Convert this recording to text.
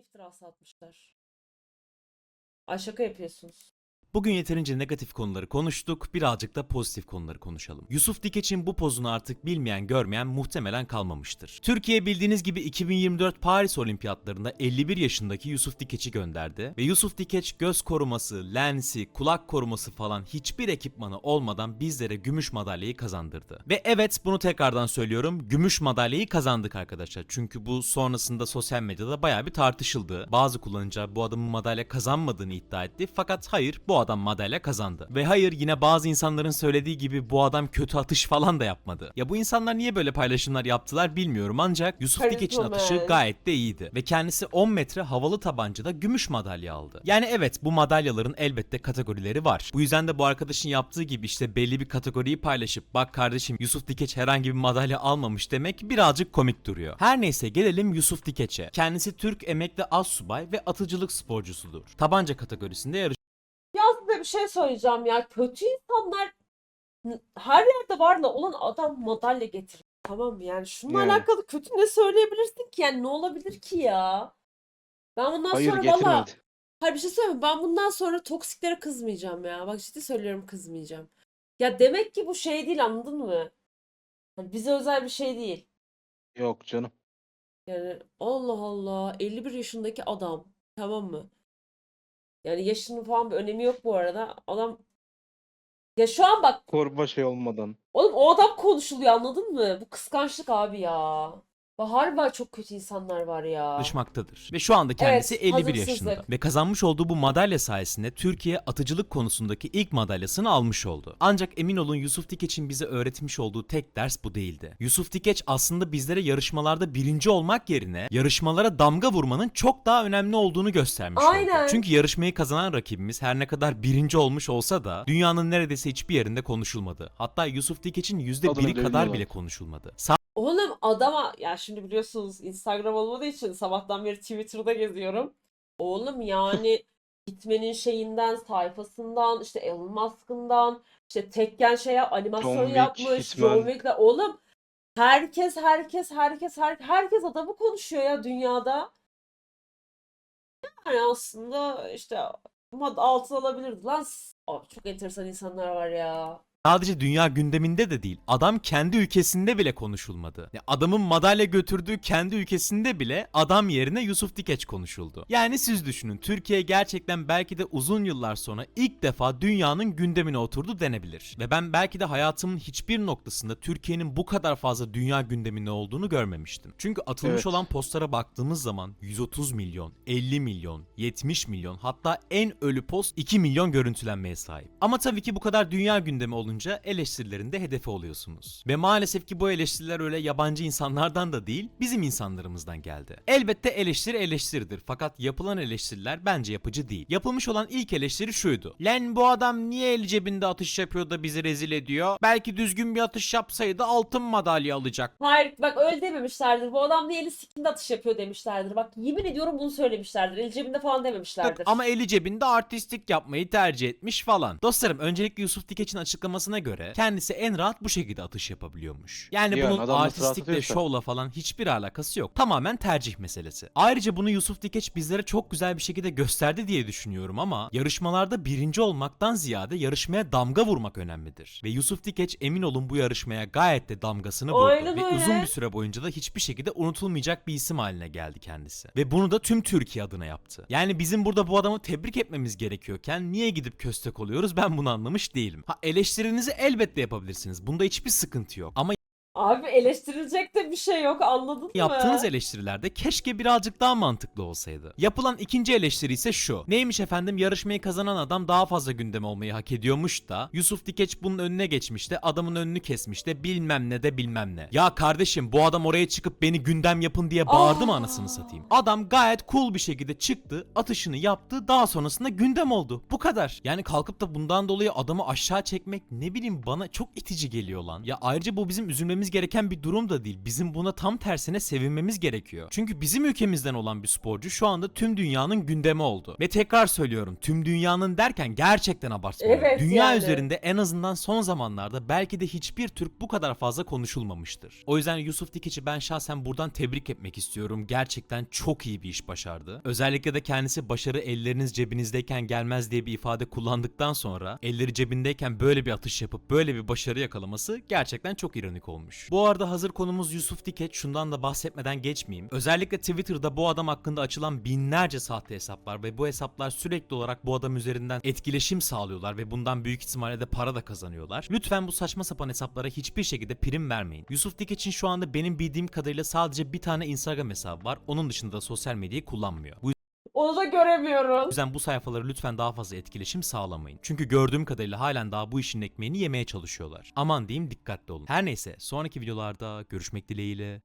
iftirası atmışlar? Ay şaka yapıyorsunuz. Bugün yeterince negatif konuları konuştuk, birazcık da pozitif konuları konuşalım. Yusuf Dikeç'in bu pozunu artık bilmeyen görmeyen muhtemelen kalmamıştır. Türkiye bildiğiniz gibi 2024 Paris Olimpiyatlarında 51 yaşındaki Yusuf Dikeç'i gönderdi ve Yusuf Dikeç göz koruması, lensi, kulak koruması falan hiçbir ekipmanı olmadan bizlere gümüş madalyayı kazandırdı. Ve evet bunu tekrardan söylüyorum, gümüş madalyayı kazandık arkadaşlar. Çünkü bu sonrasında sosyal medyada bayağı bir tartışıldı. Bazı kullanıcılar bu adamın madalya kazanmadığını iddia etti fakat hayır bu adam madalya kazandı. Ve hayır yine bazı insanların söylediği gibi bu adam kötü atış falan da yapmadı. Ya bu insanlar niye böyle paylaşımlar yaptılar bilmiyorum ancak Yusuf Dikeç'in atışı gayet de iyiydi. Ve kendisi 10 metre havalı tabancada gümüş madalya aldı. Yani evet bu madalyaların elbette kategorileri var. Bu yüzden de bu arkadaşın yaptığı gibi işte belli bir kategoriyi paylaşıp bak kardeşim Yusuf Dikeç herhangi bir madalya almamış demek birazcık komik duruyor. Her neyse gelelim Yusuf Dikeç'e. Kendisi Türk emekli assubay ve atıcılık sporcusudur. Tabanca kategorisinde yarış bir şey söyleyeceğim ya. Kötü insanlar her yerde var da olan adam madalya getiriyor. Tamam mı? Yani şununla Yani. alakalı kötü ne söyleyebilirsin ki? Yani ne olabilir ki ya? Ben bundan Hayır sonra valla... getirmedi. Hayır bir şey söyleyeyim? Ben bundan sonra toksiklere kızmayacağım ya. Bak ciddi söylüyorum kızmayacağım. Ya demek ki bu şey değil anladın mı? Hani bize özel bir şey değil. Yok canım. Yani Allah Allah 51 yaşındaki adam tamam mı? Yani yaşının falan bir önemi yok bu arada. Adam ya şu an bak Koruma şey olmadan. oğlum o adam konuşuluyor anladın mı? Bu kıskançlık abi ya. Harbi çok kötü insanlar var ya. yarışmaktadır. Ve şu anda kendisi Evet, 51 hazımsızlık. yaşında. Ve kazanmış olduğu bu madalya sayesinde Türkiye atıcılık konusundaki ilk madalyasını almış oldu. Ancak emin olun Yusuf Dikeç'in bize öğretmiş olduğu tek ders bu değildi. Yusuf Dikeç aslında bizlere yarışmalarda birinci olmak yerine yarışmalara damga vurmanın çok daha önemli olduğunu göstermiş Aynen. oldu. Çünkü yarışmayı kazanan rakibimiz her ne kadar birinci olmuş olsa da dünyanın neredeyse hiçbir yerinde konuşulmadı. Hatta Yusuf Dikeç'in %1'i Adını bile kadar bilmiyorlar. bile konuşulmadı. Oğlum adama ya şimdi biliyorsunuz Instagram olmadığı için sabahtan beri Twitter'da geziyorum. Oğlum yani gitmenin şeyinden sayfasından işte Elon Musk'ından işte tekken şey yap, animasyon John Wick, yapmış Hitman. John Wick'le oğlum herkes herkes herkes her, herkes adamı konuşuyor ya dünyada. Yani aslında işte mad altı alabilirdi lan. Abi çok enteresan insanlar var ya. Sadece dünya gündeminde de değil, adam kendi ülkesinde bile konuşulmadı. Ya adamın madalya götürdüğü kendi ülkesinde bile adam yerine Yusuf Dikeç konuşuldu. Yani siz düşünün, Türkiye gerçekten belki de uzun yıllar sonra ilk defa dünyanın gündemine oturdu denebilir. Ve ben belki de hayatımın hiçbir noktasında Türkiye'nin bu kadar fazla dünya gündeminde olduğunu görmemiştim. Çünkü atılmış Evet. olan postlara baktığımız zaman 130 milyon, 50 milyon, 70 milyon hatta en ölü post 2 milyon görüntülenmeye sahip. Ama tabii ki bu kadar dünya gündemi olunca eleştirilerin de hedefi oluyorsunuz. Ve maalesef ki bu eleştiriler öyle yabancı insanlardan da değil, bizim insanlarımızdan geldi. Elbette eleştiri eleştiridir fakat yapılan eleştiriler bence yapıcı değil. Yapılmış olan ilk eleştiri şuydu. Len bu adam niye el cebinde atış yapıyor da bizi rezil ediyor? Belki düzgün bir atış yapsaydı altın madalya alacak. Hayır bak öyle dememişlerdir. Bu adam niye eli sikinde atış yapıyor demişlerdir. Bak yemin ediyorum bunu söylemişlerdir. El cebinde falan Yok, dememişlerdir. ama eli cebinde artistik yapmayı tercih etmiş falan. Dostlarım öncelikle Yusuf Dikeç'in açıklamasına göre kendisi en rahat bu şekilde atış yapabiliyormuş. Yani, Yani bunun atıyorsa. şovla falan hiçbir alakası yok. Tamamen tercih meselesi. Ayrıca bunu Yusuf Dikeç bizlere çok güzel bir şekilde gösterdi diye düşünüyorum ama yarışmalarda birinci olmaktan ziyade yarışmaya damga vurmak önemlidir. Ve Yusuf Dikeç emin olun bu yarışmaya gayet de damgasını vurdu. Aynen Ve öyle. uzun bir süre boyunca da hiçbir şekilde unutulmayacak bir isim haline geldi kendisi. Ve bunu da tüm Türkiye adına yaptı. Yani bizim burada bu adamı tebrik etmemiz gerekiyorken niye gidip köstek oluyoruz ben bunu anlamış değilim. Ha eleştirinizi elbette yapabilirsiniz. Bunda hiçbir sıkıntı yok. Ama Abi eleştirilecek de bir şey yok anladın mı? yaptığınız eleştirilerde keşke birazcık daha mantıklı olsaydı. Yapılan ikinci eleştiri ise şu. Neymiş efendim yarışmayı kazanan adam daha fazla gündem olmayı hak ediyormuş da Yusuf Dikeç bunun önüne geçmiş de adamın önünü kesmiş de bilmem ne de bilmem ne. Ya kardeşim bu adam oraya çıkıp beni gündem yapın diye bağırdı mı Aa. anasını satayım. Adam gayet cool bir şekilde çıktı atışını yaptı daha sonrasında gündem oldu. Bu kadar. Yani kalkıp da bundan dolayı adamı aşağı çekmek ne bileyim bana çok itici geliyor lan. Ya ayrıca bu bizim üzülmemiz sevinmemiz gereken bir durum da değil. Bizim buna tam tersine sevinmemiz gerekiyor. Çünkü bizim ülkemizden olan bir sporcu şu anda tüm dünyanın gündemi oldu. Ve tekrar söylüyorum tüm dünyanın derken gerçekten abartmıyorum. Evet, Dünya yani. üzerinde en azından son zamanlarda belki de hiçbir Türk bu kadar fazla konuşulmamıştır. O yüzden Yusuf Dikic'i ben şahsen buradan tebrik etmek istiyorum. Gerçekten çok iyi bir iş başardı. Özellikle de kendisi başarı elleriniz cebinizdeyken gelmez diye bir ifade kullandıktan sonra elleri cebindeyken böyle bir atış yapıp böyle bir başarı yakalaması gerçekten çok ironik olmuş. Bu arada hazır konumuz Yusuf Dikeç şundan da bahsetmeden geçmeyeyim. Özellikle Twitter'da bu adam hakkında açılan binlerce sahte hesap var ve bu hesaplar sürekli olarak bu adam üzerinden etkileşim sağlıyorlar ve bundan büyük ihtimalle de para da kazanıyorlar. Lütfen bu saçma sapan hesaplara hiçbir şekilde prim vermeyin. Yusuf Dikeç'in şu anda benim bildiğim kadarıyla sadece bir tane Instagram hesabı var. Onun dışında da sosyal medyayı kullanmıyor. Bu Onu da göremiyoruz. yüzden bu sayfalara lütfen daha fazla etkileşim sağlamayın. Çünkü gördüğüm kadarıyla halen daha bu işin ekmeğini yemeye çalışıyorlar. Aman diyeyim dikkatli olun. Her neyse sonraki videolarda görüşmek dileğiyle.